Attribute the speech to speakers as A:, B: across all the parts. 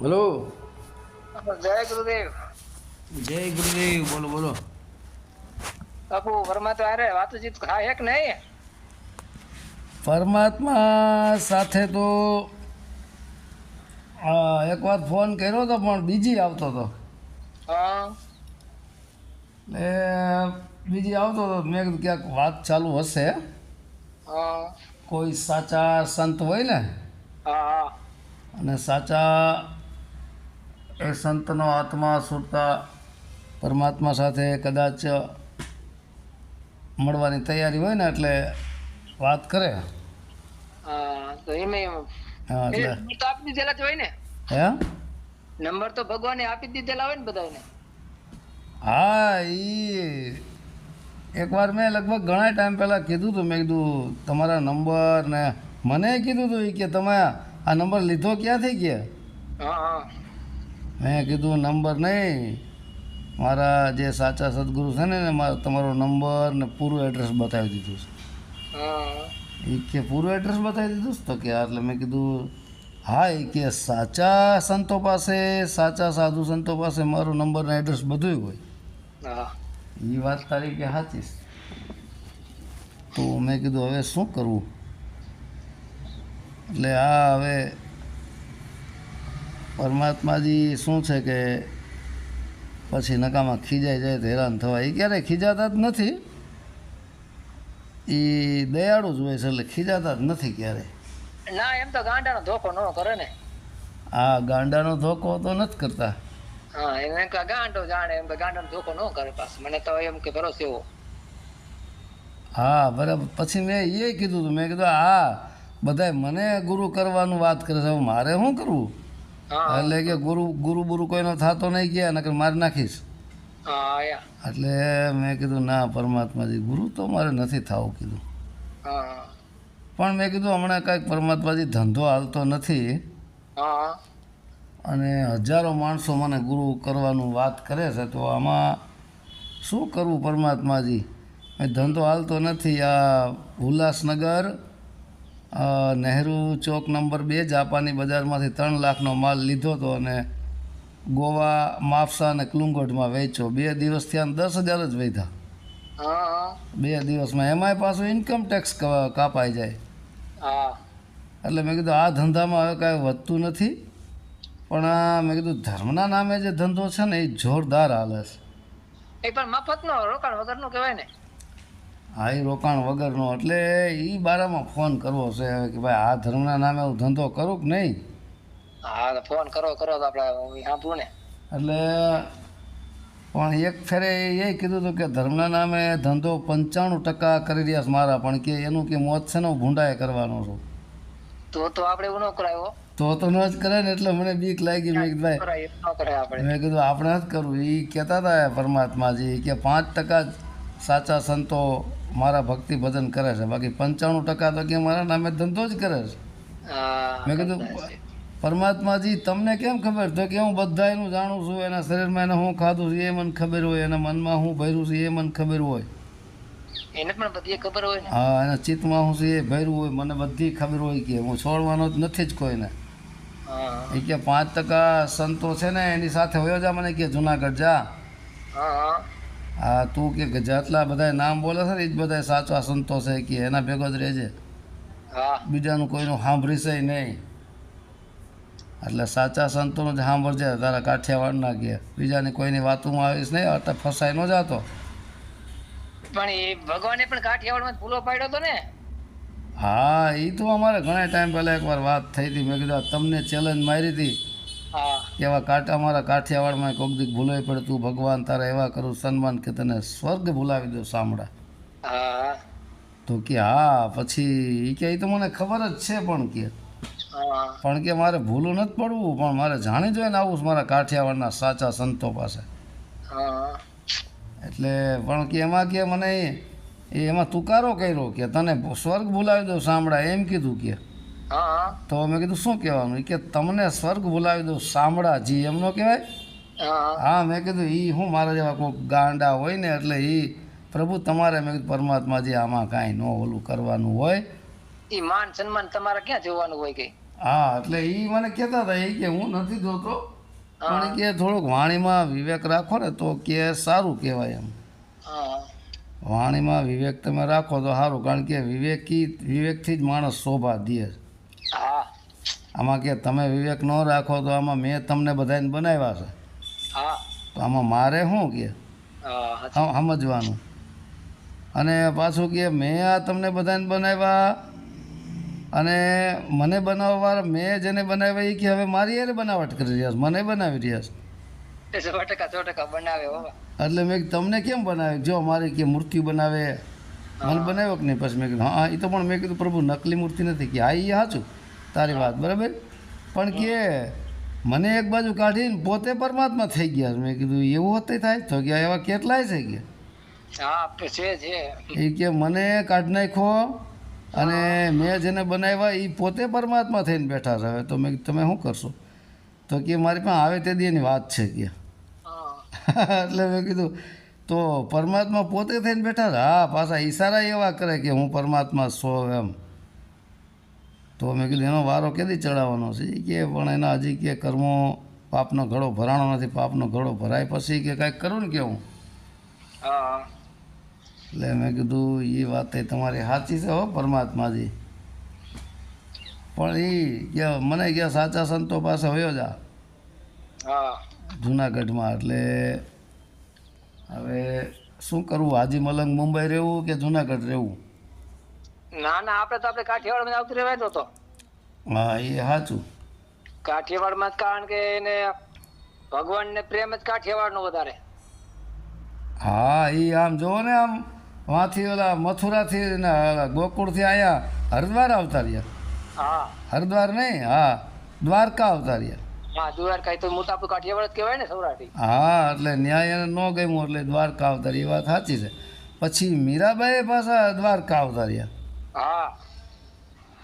A: બોલો
B: જય ગુરુદેવ.
A: જય ગુરુદેવ બોલો બોલો.
B: બાપુ પરમાત્મા અરે વાતચીત થાય એક નહીં?
A: પરમાત્મા સાથે તો આ, એક વાર ફોન કર્યો હતો પણ બીજી આવતો હતો
B: હા.
A: એ બીજી આવતો હતો મેં કીધું ક્યાંક વાત ચાલુ હશે.
B: હા
A: કોઈ સાચા સંત હોય ને? અને સાચા એ સંતનો આત્મા સુરતા પરમાત્મા સાથે કદાચ મળવાની તૈયારી હોય ને એટલે વાત કરે.
B: આપી દીધેલા જ હોય ને?
A: હે?
B: નંબર તો ભગવાને આપી દીધેલા હોય ને બધાને
A: હા એ એકવાર મેં લગભગ ઘણા ટાઈમ પહેલાં કીધું હતું મેં કીધું તમારા નંબર ને મને કીધું હતું કે તમે આ નંબર લીધો ક્યાંથી કે? મેં કીધું નંબર નહીં. મારા જે સાચા સદગુરુ છે ને મારા તમારો નંબર ને પૂરું એડ્રેસ બતાવી દીધું છે. એ કે પૂરું એડ્રેસ બતાવી દીધું છે? તો કે એટલે મેં કીધું હા. એ કે સાચા સંતો પાસે સાચા સાધુ સંતો પાસે મારો નંબર ને એડ્રેસ બધું હોય.
B: હા.
A: એ વાત તારી કે સાચી તો મેં કીધું હવે શું કરવું? એટલે આ હવે પરમાત્માજી શું છે કે પછી નકામાં ખીજાઈ જાય તો હેરાન થવા એ ક્યારેય ખીજાતા જ નથી. એ દયાળુ જ હોય છે એટલે ખીજાતા જ નથી ક્યારેય.
B: ના એમ તો ગાંડાનો ધોકો ન કરે ને.
A: આ ગાંડાનો ધોકો તો નથી કરતા.
B: હા એને કે ગાંડો જાણે એમ તો ગાંડાનો ધોકો ન કરે પાછો. મને તો એમ કે ભરોસે એવો.
A: હા બરાબર. પછી મેં એ કીધું હતું મેં કીધું હા બધાય મને ગુરુ કરવાનું વાત કરે છે. મારે શું કરવું? એટલે કે ગુરુ ગુરુ બુરુ કોઈનો થતો નહીં ગયા નકર મારી નાખીશ. એટલે મેં કીધું ના પરમાત્માજી ગુરુ તો મારે નથી થવું કીધું.
B: હા.
A: પણ મેં કીધું હમણાં કાંઈક પરમાત્માજી ધંધો હાલતો નથી. અને હજારો માણસો મને ગુરુ કરવાનું વાત કરે છે તો આમાં શું કરવું પરમાત્માજી? એ ધંધો હાલતો નથી. આ ઉલ્લાસનગર નહેરુ ચોક નંબર બે જાપાની બજારમાંથી ત્રણ લાખનો માલ લીધો હતો અને ગોવા માફસા અને ક્લુંગોટમાં વેચ્યો. બે દિવસ થયા દસ હજાર જ વેધા.
B: હા
A: બે દિવસમાં એમાંય પાછું ઇન્કમ ટેક્સ કાપાઈ જાય.
B: હા.
A: એટલે મેં કીધું આ ધંધામાં હવે કાંઈ વધતું નથી. પણ મેં કીધું ધર્મના નામે જે ધંધો છે ને એ જોરદાર હાલે છે.
B: એ પણ મફતનો રોકાણ વગરનો કહેવાય ને.
A: હા એ રોકાણ વગરનો. એટલે એ બારામાં ફોન કરવો છે હવે કે ભાઈ આ ધર્મના નામે હું ધંધો કરું કે નહીં?
B: હા ફોન કરો કરો તો આપણે સાંભળું ને.
A: એટલે પણ એક ફેરે એ કીધું હતું કે ધર્મના નામે ધંધો પંચાણું ટકા કરી રહ્યા છે મારા પણ કે એનું કે મોત છે ને હું ભૂંડાએ કરવાનો છું.
B: તો તો આપણે એવું ન કરાયો
A: તો તો ન જ કરે ને એટલે મને બીક લાગી મેં કીધું ભાઈ મેં કીધું આપણે જ કરવું. એ કહેતા હતા પરમાત્માજી કે પાંચ ટકા સાચા સંતો મારા ભક્તિ ભજન કરે છે. બાકી પંચાણું ટકા તો કે મારા નામે ધંધો જ કરે છે. મેં કીધું પરમાત્માજી તમને કેમ ખબર? તો કે હું બધા એનું જાણું છું એના શરીરમાં એને હું ખાધું છે એ મને ખબર હોય એના મનમાં હું ભર્યું છે એ મને ખબર હોય.
B: એને પણ બધી ખબર હોય
A: હા એના ચિત્તમાં હું છે એ ભર્યું હોય મને બધી ખબર હોય કે હું છોડવાનો જ નથી જ કોઈને. એ કે પાંચ ટકા સંતો છે ને એની સાથે હોયો જા મને કે જુનાગઢ જા.
B: હા
A: તું કે જેટલા બધા નામ બોલે છે ને એ જ બધા સાચા સંતો છે કે એના ભેગો જ રહેજે.
B: હા.
A: બીજાનું કોઈનું સાંભળીશે નહીં. એટલે સાચા સંતોનું જ સાંભળજે તારા કાઠિયાવાડના કે. બીજાની કોઈની વાતોમાં આવીશ નહીં અત્યારે ફસાઈ ન જાતો.
B: પણ એ ભગવાને પણ કાઠિયાવાડમાં ભૂલો પાડ્યો હતો ને?
A: હા એ તો અમારે ઘણા ટાઈમ પહેલાં એકવાર વાત થઈ હતી. મેં કીધું તમને ચેલેન્જ મારી હતી. એવા કાંટા અમારા કાઠિયાવાડમાં કોક દીક ભૂલાઈ પડે તું ભગવાન તારા એવા કરું સન્માન કે તને સ્વર્ગ ભૂલાવી દો સાંભળા. તો કે હા પછી એ કે એ તો મને ખબર જ છે પણ કે. પણ કે મારે ભૂલું નથી પડવું પણ મારે જાણી જોઈને આવું મારા કાઠિયાવાડના સાચા સંતો પાસે. એટલે પણ કે એમાં કે મને એમાં તુકારો કર્યો કે તને સ્વર્ગ બોલાવી દઉં સાંભળા એમ કીધું કે. તો મેં કીધું શું કહેવાનું? કે તમને સ્વર્ગ બોલાવી દઉં સાંભળા જી એમનો કહેવાય?
B: હા.
A: મેં કીધું એ હું મારા જેવા કોઈ ગાંડા હોય ને એટલે એ પ્રભુ તમારે મેં કીધું પરમાત્માજી આમાં કાંઈ ન ઓલું કરવાનું હોય.
B: એ માન સન્માન તમારે ક્યાં જોવાનું હોય કે?
A: હા એટલે એ મને કહેતા હતા એ કે હું નથી જોતો. પણ કે થોડુંક વાણીમાં વિવેક રાખો ને તો કે સારું કહેવાય એમ.
B: હા.
A: વાણીમાં વિવેક તમે રાખો તો સારું કારણ કે વિવેકી વિવેકથી જ માણસ શોભા દે.
B: હા.
A: આમાં કે તમે વિવેક ન રાખો તો આમાં મેં તમને બધાને બનાવ્યા છે.
B: હા.
A: તો આમાં મારે શું કે?
B: હા
A: સમજવાનું. અને પાછું કે મેં આ તમને બધાને બનાવ્યા અને મને બનાવવા મેં જેને બનાવ્યા એ કે હવે મારી યારે બનાવટ કરી રહ્યા છે મને બનાવી રહ્યા છે.
B: સો ટકા સો ટકા બનાવે
A: એટલે મેં તમને કેમ બનાવે? જો મારી કે મૂર્તિ બનાવે. મને બનાવ્યો કે નહીં? પછી મેં કીધું હા એ તો પણ મેં કીધું પ્રભુ નકલી મૂર્તિ નથી. કે હા એ સાચું. તારી વાત બરાબર? પણ કે મને એક બાજુ કાઢીને પોતે પરમાત્મા થઈ ગયા. મેં કીધું એવું હોતે થાય તો. કે એવા કેટલાય છે કે? એ કે મને કાઢી નાખ્યો અને મેં જેને બનાવ્યા એ પોતે પરમાત્મા થઈને બેઠા છે હવે તો મેં તમે શું કરશો? તો કે મારી પાસે આવે તે દીની વાત છે કે. એટલે મેં કીધું તો પરમાત્મા પોતે થઈને બેઠા હા પાછા ઈશારા એવા કરે કે હું પરમાત્મા છો એમ. તો મેં કીધું એનો વારો કેદી ચડાવવાનો છે? કે પણ એના હજી કે કર્મો પાપનો ઘડો ભરાણો નથી પાપનો ઘડો ભરાય પછી કે કાંઈક કરું ને કે હું? એટલે મેં કીધું એ વાત તમારી સાચી છે હો પરમાત્માજી. પણ એ કે મને કે સાચા સંતો પાસે હોયો જા.
B: હા.
A: જુનાગઢમાં. એટલે હવે શું કરવું? હાજી મલંગ મુંબઈ રહેવું કે જુનાગઢ રહેવું?
B: ના ના આપણે તો આપણે કાઠિયાવાડમાં આવતું રહેવાય તો
A: હા એ સાચું
B: કાઠિયાવાડમાં કારણ કે એને ભગવાન ને પ્રેમ જ કાઠિયાવાડ નો વધારે.
A: હા એ આમ જોવો ને આમ વાથી ઓલા મથુરાથી ને ગોકુળથી આયા હરિદ્વાર આવતા રહ્યા.
B: હા.
A: હરિદ્વાર નહીં હા દ્વારકા આવતા રહ્યા.
B: હા દ્વારકા એ તો મોટા આપણું કાઠિયાવાડ જ કહેવાય ને સૌરાષ્ટ્રી
A: હા એટલે ન્યાય એને ન ગમ્યું એટલે દ્વારકા આવતા એ વાત સાચી છે. પછી મીરાબાઈ પાછા દ્વારકા આવતા
B: હા.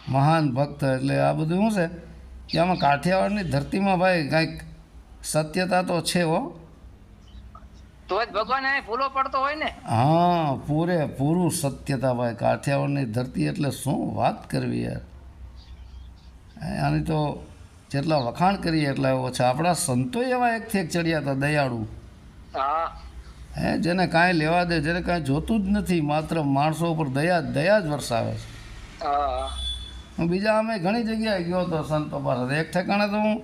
A: મહાન ભક્ત એટલે આ બધું શું છે? કે આમાં કાઠિયાવાડની ધરતીમાં ભાઈ કાંઈક સત્યતા તો છે હો.
B: તો જ ભગવાન ફૂલો પડતો હોય ને.
A: હા પૂરે પૂરું સત્યતા ભાઈ. કાઠિયાવાડની ધરતી એટલે શું વાત કરવી યાર. આની તો જેટલા વખાણ કરીએ એટલા ઓછા. આપણા સંતો એવા એકથી એક ચડ્યા હતા દયાળુ.
B: હા.
A: જેને કાંઈ લેવા દે જેને કાંઈ જોતું જ નથી માત્ર માણસો ઉપર દયા દયા જ વરસાવે છે.
B: હું.
A: બીજા અમે ઘણી જગ્યાએ ગયો હતો સંતો પાસે. એક ઠેકાણે તો હું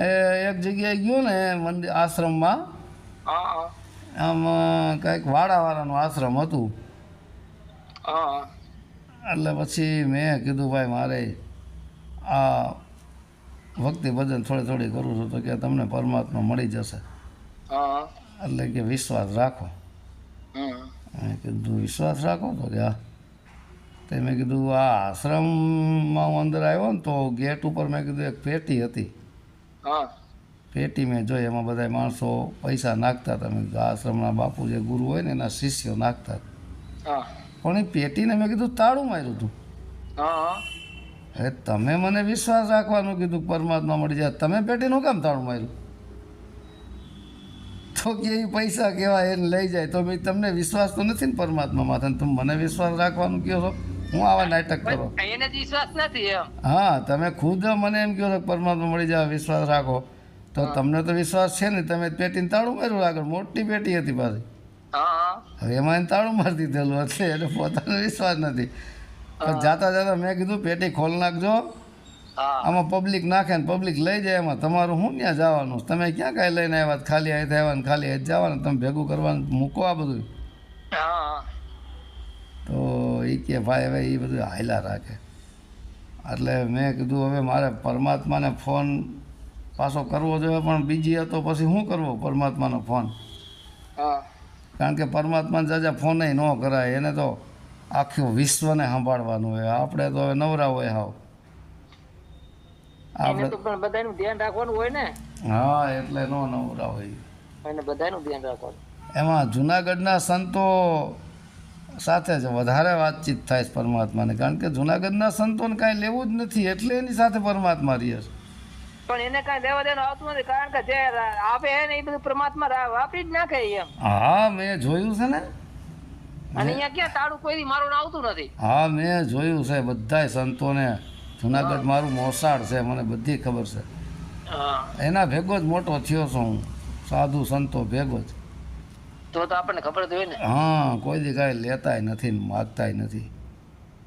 A: એ એક જગ્યાએ ગયો ને મંદિર આશ્રમમાં. આમ કંઈક વાડાવાળાનું આશ્રમ હતું. એટલે પછી મેં કીધું ભાઈ મારે આ ભક્તિ ભજન થોડી થોડી કરું છું તો કે તમને પરમાત્મા મળી જશે. એટલે કે વિશ્વાસ રાખો. કીધું વિશ્વાસ રાખો? તો કે હા. તે મેં કીધું આ આશ્રમમાં હું અંદર આવ્યો ને તો ગેટ ઉપર મેં કીધું એક પેટી હતી.
B: હા.
A: પેટી મેં જોઈ એમાં બધા માણસો પૈસા નાખતા હતા. મેં કીધું આશ્રમના બાપુ જે ગુરુ હોય ને એના શિષ્યો નાખતા હતા. પણ એ પેટીને મેં કીધું તાળું માર્યું હતું હવે તમે મને વિશ્વાસ રાખવાનું કીધું પરમાત્મા મળી જાય. તમે પેટીનું કામ તાળું માર્યું? તો કે એ પૈસા કહેવાય એને લઈ જાય. તો ભાઈ તમને વિશ્વાસ તો નથી ને પરમાત્મા માથે. તમે મને વિશ્વાસ રાખવાનું કહો છો? હું આવા નાટક કરો.
B: એને વિશ્વાસ નથી
A: હા તમે ખુદ મને એમ કહો છો કે પરમાત્મા મળી જાય વિશ્વાસ રાખો. તો તમને તો વિશ્વાસ છે ને તમે પેટીને તાળું માર્યું આગળ. મોટી પેટી હતી પાછી. હવે એમાં એને તાળું મારી દીધેલું એટલે એને પોતાનો વિશ્વાસ નથી. જાતા જાતા મેં કીધું પેટી ખોલ નાખજો. આમાં પબ્લિક નાખે ને પબ્લિક લઈ જાય એમાં. તમારું શું ત્યાં જવાનું? તમે ક્યાં કાંઈ લઈને આવ્યા? ખાલી અહીં આવ્યા ને ખાલી અહીં જવાનું? તમે ભેગું કરવાનું મૂકો આ બધું તો એ કે ભાઈ હવે એ બધું હાયલા રાખે. એટલે મેં કીધું હવે મારે પરમાત્માને ફોન પાછો કરવો જોઈએ પણ બીજી હતો પછી શું કરવો પરમાત્માનો ફોન?
B: હા.
A: કારણ કે પરમાત્માને જાજા ફોનય ન કરાય. એને તો આખું વિશ્વને સંભાળવાનું હોય. આપણે તો હવે નવરા હોય હાવ. આપણે
B: તો પણ બધાનું ધ્યાન રાખવાનું હોય ને.
A: હા એટલે નો નવરા હોય.
B: અને બધાનું ધ્યાન રાખવાનું.
A: એમાં જુનાગઢના સંતો સાથે જ વધારે વાતચીત થાય છે પરમાત્માને. કારણ કે જુનાગઢના સંતોને કાંઈ લેવું જ નથી એટલે એની સાથે પરમાત્મા રહે છે.
B: પણ એને કાંઈ લેવા દેવાનું આવતું નથી કારણ કે જે આપે ને એ બધું પરમાત્મા વાપરી જ નાખે એમ.
A: હા મેં જોયું છે ને.
B: અને અહીંયા ક્યાં તાળું કોઈ મારું આવતું નથી.
A: હા મેં જોયું છે બધાય સંતોને. જુનાગઢ મારું મોસાળ છે મને બધી ખબર છે. એના ભેગો જ મોટો થયો છું હું. સાધુ સંતો ભેગો જ.
B: તો તો આપણને ખબર હોય ને.
A: હા કોઈ દી કાંઈ લેતાય નથી ને માગતાય નથી.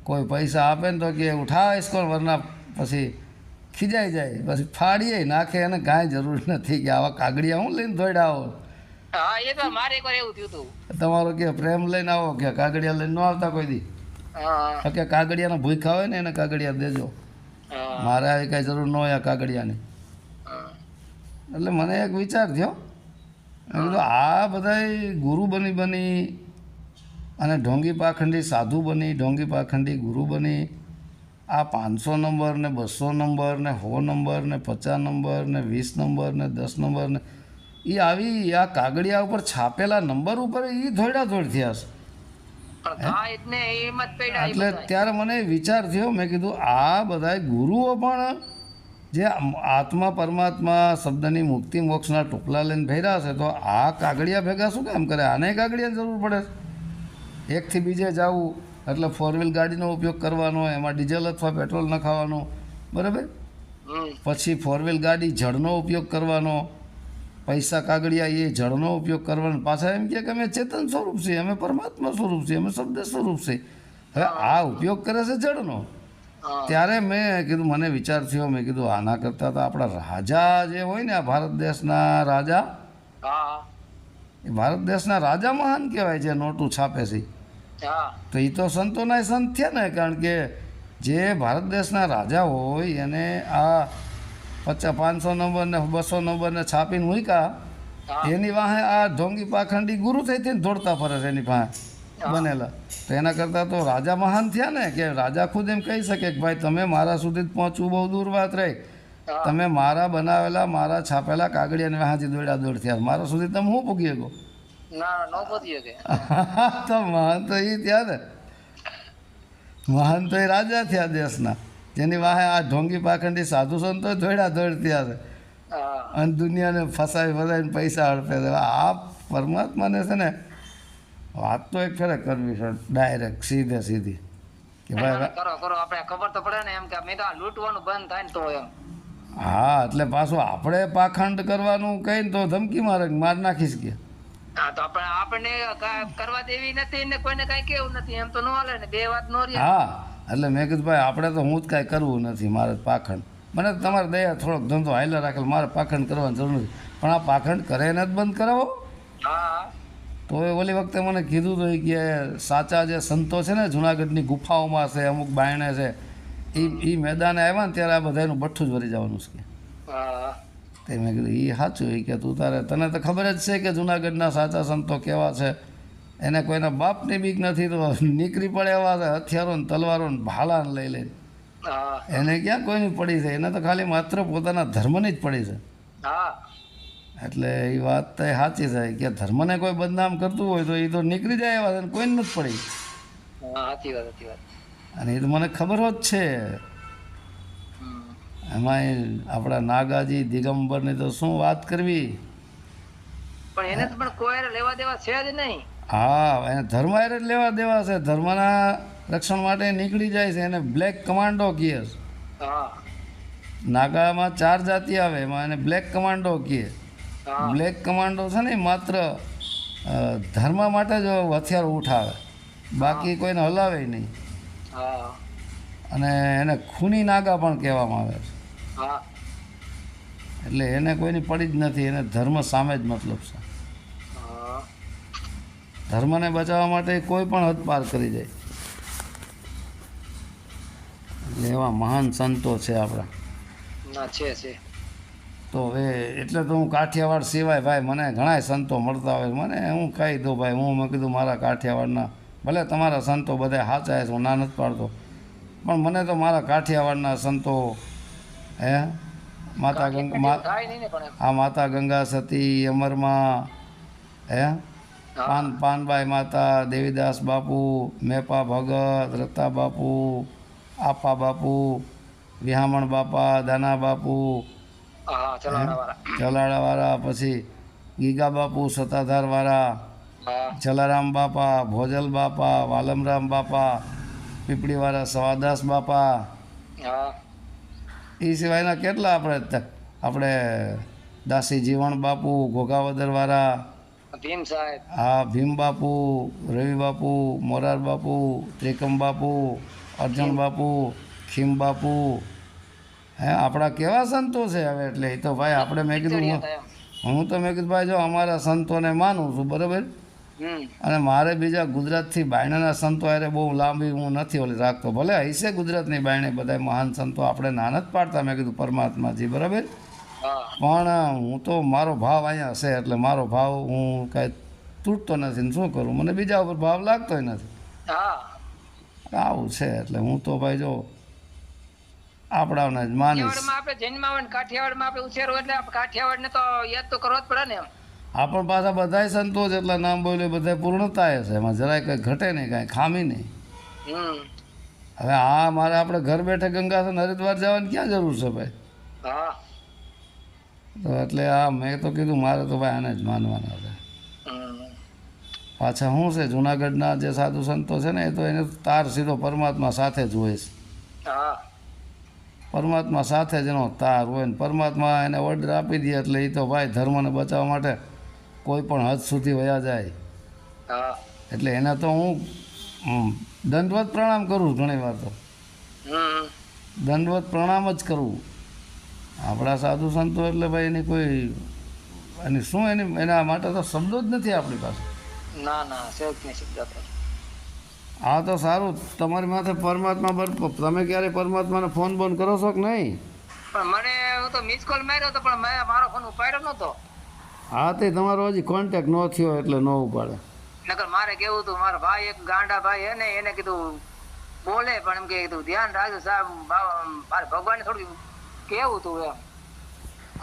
A: કોઈ પૈસા આપે ને તો કે ઉઠાવ ઇસ્કોલ વરના પછી ખીજાઈ જાય. પછી ફાડીએ નાખે એને કાંઈ જરૂર નથી કે આવા કાગડિયા હું લઈને દોડાવો. આવો
B: હા એ તો મારે એકવાર એવું થયું હતું.
A: તમારો કે પ્રેમ લઈને આવો કે કાગડિયા લઈને ન આવતા કોઈ દી?
B: હા.
A: કે કાગડિયાના ભૂખા હોય ને એને કાગડિયા દેજો. મારે આવી કાંઈ જરૂર ન હોય આ કાગડિયાની એટલે મને એક વિચાર થયો. કીધું આ બધાય ગુરુ બની બની અને ઢોંગી પાખંડી સાધુ બની ઢોંગી પાખંડી ગુરુ બની. આ પાંચસો નંબર ને બસો નંબર ને સો નંબર ને પચાસ નંબર ને વીસ નંબર ને દસ નંબર ને એ આવી આ કાગળિયા ઉપર છાપેલા નંબર ઉપર એ ધોડા ધોડ થયા છે. એટલે ત્યારે મને વિચાર થયો મેં કીધું આ બધાય ગુરુઓ પણ જે આત્મા પરમાત્મા શબ્દની મુક્તિ મોક્ષના ટોપલા લઈને ફેર્યા છે તો આ કાગળિયા ભેગા શું કામ કરે? આને કાગળિયાની જરૂર પડે છે. એકથી બીજે જવું એટલે ફોર વ્હીલ ગાડીનો ઉપયોગ કરવાનો એમાં ડીઝલ અથવા પેટ્રોલ નખાવાનું બરાબર? પછી ફોર વ્હીલ ગાડી જળનો ઉપયોગ કરવાનો પૈસા કાગળિયા એ જળનો ઉપયોગ કરવાનો. પાછા એમ કે અમે ચેતન સ્વરૂપ છીએ અમે પરમાત્મા સ્વરૂપ છીએ અમે શબ્દ સ્વરૂપ છીએ. હવે આ ઉપયોગ કરે છે જળનો. ત્યારે મેં કીધું મને વિચાર થયો મેં કીધું આના કરતાં તો આપણા રાજા જે હોય ને આ ભારત દેશના રાજા. એ ભારત દેશના રાજા મહાન કહેવાય છે નોટું છાપે છે. તો એ તો સંતોના સંત થયા ને કારણ કે જે ભારત દેશના રાજા હોય એને આ પચાસ પાંચસો નંબર ને બસો નંબર ને છાપીને મૂક્યા. એની વાહે આ ઢોંગી પાખંડી ગુરુ થઈ થઈને દોડતા ફરે છે એની પાસે બનેલા. તો એના કરતાં તો રાજા મહાન થયા ને કે રાજા ખુદ એમ કહી શકે કે ભાઈ તમે મારા સુધી પહોંચવું બહુ દૂર વાત રહી. તમે મારા બનાવેલા મારા છાપેલા કાગળિયાને હાજી દોડ્યા દોડ થયા. મારા સુધી તમે હું પૂગી ગયો તો મહાન તો એ થયા ને. મહાન તો એ રાજા થયા દેશના. જેની વાહે આ ઢોંગી પાખંડી સાધુ સંતો ધોડા દોડ થયા છે
B: હા.
A: અને દુનિયાને ફસાવી ફસાવીને પૈસા હડપે છે. આ પરમાત્માને છે ને વાત તો એક ફેરે કરવી છે ડાયરેક્ટ સીધે સીધી. કે ભાઈ
B: કરો કરો આપણે ખબર તો પડે ને એમ કે મેં તો લૂંટવાનું બંધ થાય ને તો એમ.
A: હા એટલે પાછું આપણે પાખંડ કરવાનું કહીને તો ધમકી મારે માર નાખીશ કે.
B: હા તો આપણે આપણને કરવા દેવી નથી ને કોઈને કઈ કેવું નથી એમ તો ન હાલે ને બે વાત નો રહી.
A: હા. એટલે મેં કીધું ભાઈ આપણે તો હું જ કાંઈ કરવું નથી મારે પાખંડ. મને તો તમારે દયા થોડોક ધંધો હાઈલા રાખેલ મારે પાખંડ કરવાની જરૂર નથી. પણ આ પાખંડ કરે ને જ બંધ કરાવો. તો એ ઓલી વખતે મને કીધું હતું કે સાચા જે સંતો છે ને જુનાગઢની ગુફાઓમાં છે અમુક બાયણે છે એ એ મેદાને આવ્યા ને ત્યારે આ બધાનું બઠ્ઠું જ વરી જવાનું છે. તે મેં કીધું એ સાચું. એ કે તું તારે તને તો ખબર જ છે કે જુનાગઢના સાચા સંતો કેવા છે? એને કોઈના બાપની બીક નથી તો નીકળી પડે એવા હથિયારો ને તલવારો ને ભાલાને લઈ લઈને. એને ક્યાં કોઈની પડી છે? એને તો ખાલી માત્ર પોતાના ધર્મની જ પડી છે. એટલે એ વાત તો સાચી છે કે ધર્મને કોઈ બદનામ કરતું હોય તો એ તો નીકળી જાય એવા છે ને કોઈને નથી પડી.
B: સાચી વાત સાચી વાત.
A: અને એ તો મને ખબર જ છે. એમાં આપણા નાગાજી દિગંબરની તો શું વાત કરવી?
B: પણ એને તો પણ કોઈ લેવા દેવા છે જ નહીં.
A: હા એને ધર્મ હારે જ લેવા દેવા છે. ધર્મના રક્ષણ માટે નીકળી જાય છે. એને બ્લેક કમાન્ડો કહે છે. નાગામાં ચાર જાતિ આવે એમાં એને બ્લેક કમાન્ડો કહે. બ્લેક કમાન્ડો છે ને માત્ર ધર્મ માટે જ હથિયાર ઉઠાવે. બાકી કોઈને હલાવે નહીં. અને એને ખૂની નાગા પણ કહેવામાં આવે છે. એટલે એને કોઈની પડી જ નથી. એને ધર્મ સામે જ મતલબ છે. ધર્મને બચાવવા માટે કોઈ પણ હદ પાર કરી જાય એટલે એવા મહાન સંતો છે આપણા.
B: છે છે.
A: તો હવે એટલે તો હું કાઠિયાવાડ સિવાય ભાઈ મને ઘણાય સંતો મળતા હોય. મને હું કહી દઉં ભાઈ હું મેં કીધું મારા કાઠિયાવાડના ભલે તમારા સંતો બધા સાચા છે હું ના નથી પાડતો. પણ મને તો મારા કાઠિયાવાડના સંતો હે? માતા ગંગા આ માતા ગંગા સતી અમરમાં હે? પાન પાનભાઈ માતા દેવીદાસ બાપુ મેપા ભગત રતા બાપુ આપા બાપુ વિહામણ બાપા દાના બાપુ
B: વાળા
A: ચલાડાવાળા પછી ગીગા બાપુ સત્તાધારવાળા
B: વાળા
A: જલારામ બાપા ભોજલ બાપા વાલમરામ બાપા પીપળીવાળા સવાદાસ બાપા. એ સિવાયના કેટલા આપણે આપણે દાસી જીવણ બાપુ ઘોઘાવદરવાળા
B: ભીમ સાહેબ.
A: હા ભીમ બાપુ રવિ બાપુ મોરાર બાપુ ત્રિકમ બાપુ અર્જુન બાપુ ખીમ બાપુ. હે આપણા કેવા સંતો છે હવે એટલે એ તો ભાઈ આપણે મેં કીધું હું- તો મેં કીધું ભાઈ જો અમારા સંતોને માનું છું બરાબર? અને મારે બીજા ગુજરાતથી બાયણાના સંતો અરે બહુ લાંબી હું નથી ઓલી રાખતો. ભલે હશે ગુજરાતની બાયણે બધા મહાન સંતો આપણે નાના જ પાડતા મેં કીધું પરમાત્માજી બરાબર? પણ હું તો મારો ભાવ અહીંયા છે એટલે મારો ભાવ હું કાંઈ તૂટતો નથી ને શું કરું? મને બીજા ઉપર ભાવ લાગતોય નથી.
B: હા.
A: આવું છે એટલે હું તો ભાઈ જો આપણાને જ માનીશ.
B: આપણે જન્મ આવે ને કાઠિયાવાડમાં આપણે ઉછેરો એટલે કાઠિયાવાડને તો યાદ તો કરવો જ પડે ને એમ.
A: આપણ પાછા બધાય સંતો જેટલા નામ બોલે બધા પૂર્ણતા છે. એમાં જરાય કંઈ ઘટે નહીં કાંઈ ખામી નહીં.
B: હમ.
A: હવે આ મારે આપણે ઘર બેઠે ગંગાસન હરિદ્વાર જવાની ક્યાં જરૂર છે ભાઈ?
B: હા.
A: તો એટલે આ મેં તો કીધું મારે તો ભાઈ આને જ માનવાના છે. પાછા શું છે જુનાગઢના જે સાધુ સંતો છે ને એ તો એને તાર સીધો પરમાત્મા સાથે જ હોય છે. પરમાત્મા સાથે જ એનો તાર હોય ને પરમાત્મા એને ઓર્ડર આપી દે એટલે એ તો ભાઈ ધર્મને બચાવવા માટે કોઈ પણ હદ સુધી વયા જાય.
B: હા.
A: એટલે એને તો હું દંડવત પ્રણામ કરું ઘણી વાર તો.
B: હમ.
A: દંડવત પ્રણામ જ કરવું આપણા સાધુ સંતો એટલે ભાઈ એની કોઈ એની શું એની એના માટે તો શબ્દો જ નથી આપણી પાસે.
B: ના ના સેવકની શબ્દ
A: હા તો સારું તમારી માથે પરમાત્મા પર તમે ક્યારે પરમાત્માને ફોન બોન કરો છો કે નહીં?
B: પણ મને હું તો મિસ કોલ માર્યો હતો પણ મેં મારો ફોન ઉપાડ્યો નહોતો.
A: હા તે તમારો હજી કોન્ટેક ન થયો એટલે ન ઉપાડે.
B: નકર મારે કેવું હતું મારો ભાઈ એક ગાંડા ભાઈ હે ને એને કીધું બોલે પણ એમ કે કીધું ધ્યાન રાખજો સાહેબ ભગવાન થોડું કેવું તું એમ.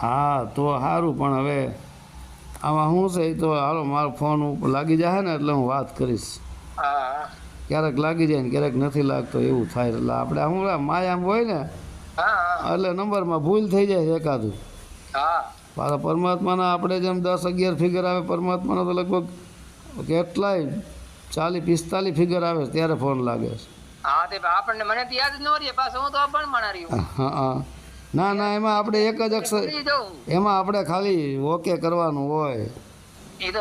A: હા તો સારું પણ હવે આમાં શું છે? તો હાલો મારો ફોન ઉપર લાગી જાય ને એટલે હું વાત કરીશ.
B: હા.
A: ક્યારેક લાગી જાય ને ક્યારેક નથી લાગતો એવું થાય. એટલે આપણે શું માયામ હોય ને એટલે નંબરમાં ભૂલ થઈ જાય એકાદું.
B: હા.
A: પાછા પરમાત્માના આપણે જેમ દસ અગિયાર ફિગર આવે પરમાત્માના તો લગભગ કેટલાય ચાલીસ પિસ્તાલીસ ફિગર આવે ત્યારે ફોન લાગે છે.
B: હા તે આપણને મને યાદ ન રહી પાછો હું તો પણ મણા રહ્યું.
A: હા હા. ના ના એમાં આપણે એક જ અક્ષર એમાં આપણે ખાલી ઓકે કરવાનું હોય.
B: એ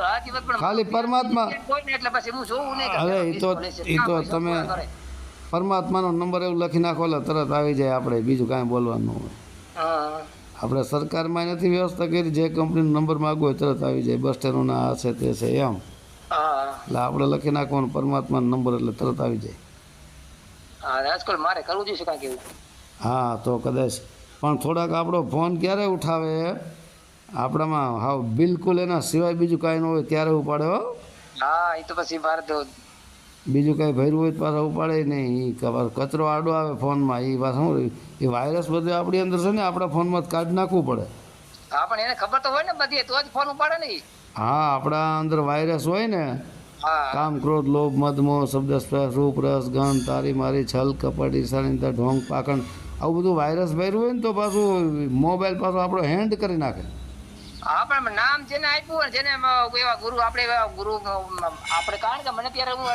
A: ખાલી પરમાત્મા અરે, એ તો-. ઈ તો તમે- પરમાત્માનો નંબર એવું લખી નાખો એટલે તરત આવી જાય આપણે બીજું કાંઈ બોલવાનું હોય. આપણે સરકારમાં નથી વ્યવસ્થા કરી જે કંપનીનો નંબર માગવો હોય તરત આવી જાય બસ સ્ટેન્ડના આ છે તે છે એમ. એટલે આપણે લખી નાખવાનો પરમાત્માનો નંબર એટલે તરત આવી જાય.
B: રાજકોટ મારે કરવું જોઈએ કાંઈક એવું.
A: હા તો કદાચ પણ થોડાક આપણો ફોન ક્યારે ઉઠાવે? આપણામાં હાવ બિલકુલ એના સિવાય બીજું કાંઈ ન હોય ત્યારે ઉપાડે હો?
B: હા એ તો પછી મારે તો
A: બીજું કાંઈ ભર્યું હોય પાછા ઉપાડે નહીં. કચરો આડો આવે ફોનમાં. એ પાછા શું એ વાયરસ બધું આપણી અંદર છે ને આપણા ફોનમાં જ કાઢી નાખવું પડે.
B: હા પણ એને ખબર તો હોય ને બધી તો જ ફોન ઉપાડે ને
A: હા આપણા અંદર વાયરસ હોય ને
B: હા.
A: કામ ક્રોધ લોભ મદમોહ શબ્દ સ્પર્શ રૂપ રસ ગંધ તારી મારી છલ કપટ ઈશાનિંદા ઢોંગ પાખંડ આવું બધું વાયરસ ભર્યું હોય ને તો પાછું મોબાઈલ પાછો આપણો હેન્ડ કરી નાખે.
B: હા પણ નામ જેને આપ્યું હોય જેને એવા ગુરુ આપણે એવા ગુરુ આપણે કારણ કે મને ત્યારે હું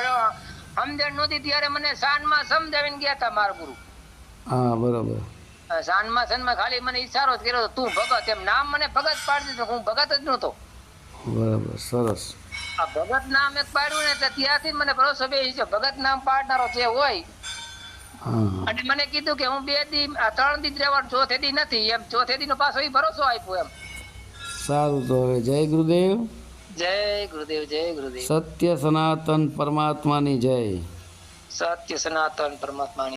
B: સમજણ નહોતી ત્યારે મને શાનમાં સમજાવીને ગયા હતા મારા ગુરુ.
A: હા બરાબર.
B: શાનમાં સનમાં ખાલી મને ઈશારો જ કર્યો તું ભગત એમ નામ મને ભગત પાડી દીધું હું ભગત જ નહોતો.
A: બરાબર સરસ.
B: આ ભગત નામ એક પાડ્યું ને એટલે ત્યાંથી મને ભરોસો ગયો ભગત નામ પાડનારો જે હોય અને મને કીધું કે હું બે દી ત્રણ દી જ રહેવાનું ચોથે દી નથી એમ. ચોથે દી નો પાછો એ ભરોસો આપ્યો એમ.
A: સારું તો હવે જય ગુરુદેવ.
B: જય ગુરુદેવ જય ગુરુદેવ.
A: સત્ય સનાતન પરમાત્માની જય.
B: સત્ય સનાતન પરમાત્માની